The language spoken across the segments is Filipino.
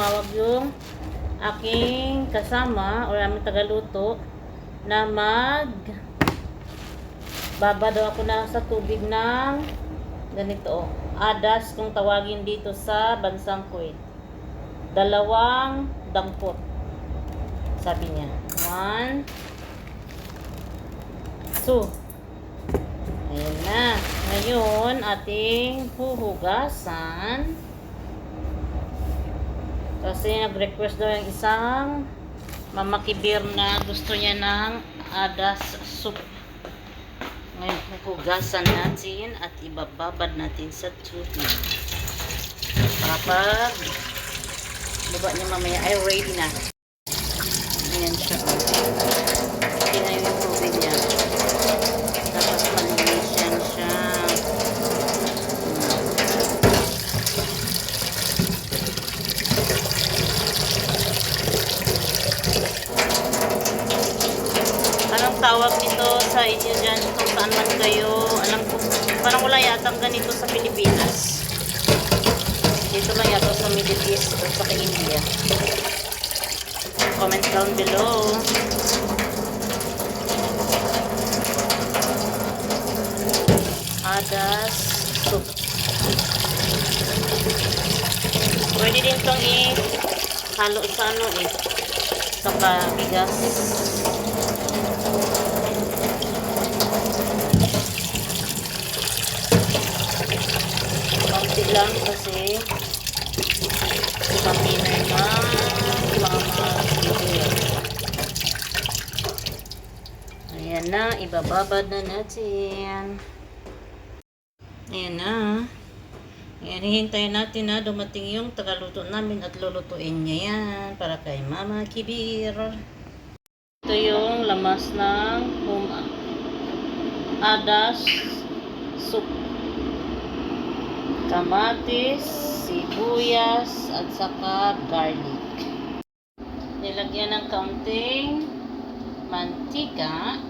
tumawag yung aking kasama o aming tagaluto na mag baba daw ako na sa tubig ng ganito oh, adas kung tawagin dito sa bansang Kuwait. Dalawang dangkot. Sabi niya. One, two. Ayan na. Ngayon, ating huhugasan. Kasi nag-request daw yung isang mamakibir na gusto niya ng adas soup. Ngayon, huhugasan natin at ibababad natin sa tubig. Kapag baba niya mamaya ay ready na. Ayan siya. Ready na yung tubig niya. Tapos malinis yan siya. Anong tawag sa inyo dyan kung saan man kayo? Alam ko, parang wala yatang ganito sa Pilipinas. Dito lang yata sa Middle East o sa India. Comment down below. Adas soup. Pwede din itong i-halo sa ano eh. Sa bigas. Kaunti lang kasi kami na mama Ayan na, ibababad na natin. Ayan na. Ayan, hihintayin natin na dumating yung tagaluto namin at lulutuin niya yan para kay Mama Kibir. Ito yung lamas ng home adas soup. Kamatis, sibuyas, at saka garlic. Nilagyan ng kaunting mantika.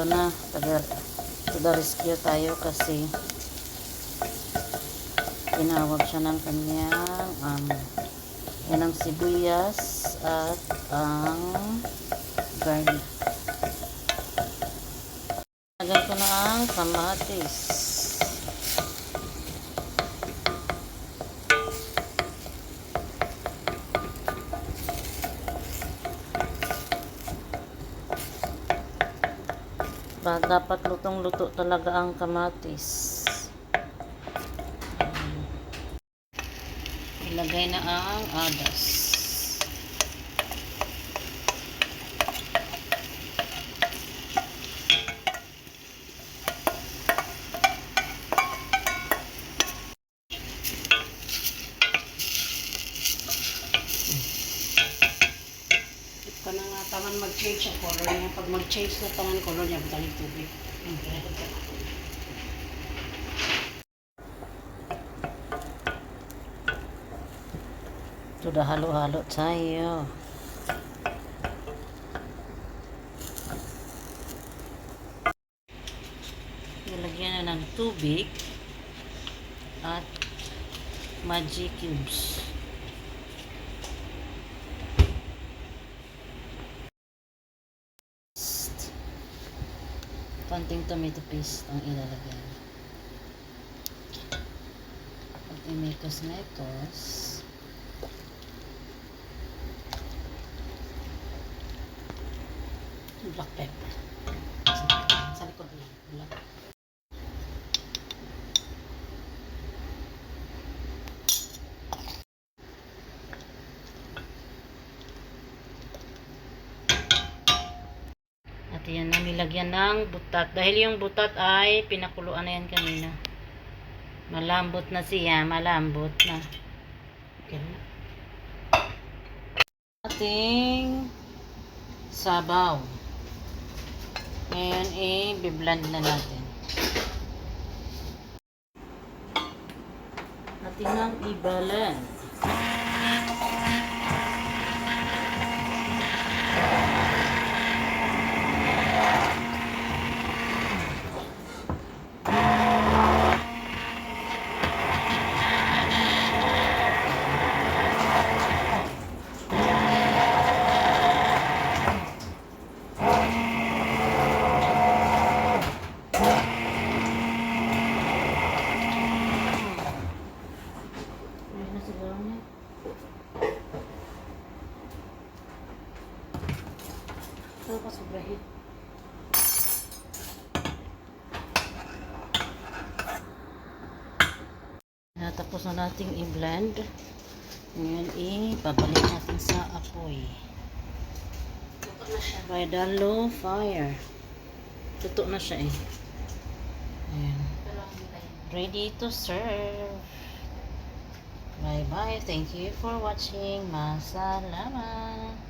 Ito na, taga, taga rescue tayo kasi tinawag siya ng kanyang um, yan ang sibuyas at ang garlic. Lagyan ko na ang kamatis. Ba, dapat lutong-luto talaga ang kamatis. Ilagay na ang adas. Ito na nga taman mag-change ang color niya. Pag mag-change na taman color niya, butaling tubig. Sudah halo-halo tayo. Nilagyan na ng tubig at magic cubes. Konting tomato paste ang ilalagay. At imekos-mekos. Black pepper. Sa likod lang. Black. At yan na nilagyan ng butat. Dahil yung butat ay pinakuluan na yan kanina. Malambot na siya. Malambot na. Na. Ating sabaw. Ngayon i-blend na natin. natin ng i-blend. Ayun na siguro niya. Ito ka sobrahit. Natapos na nating i-blend. Ngayon, i-babalik natin sa apoy. Tutok na siya. By the low fire. Tutok na siya eh. Ayan. Ready to serve. Bye-bye. Thank you for watching. Masalamat.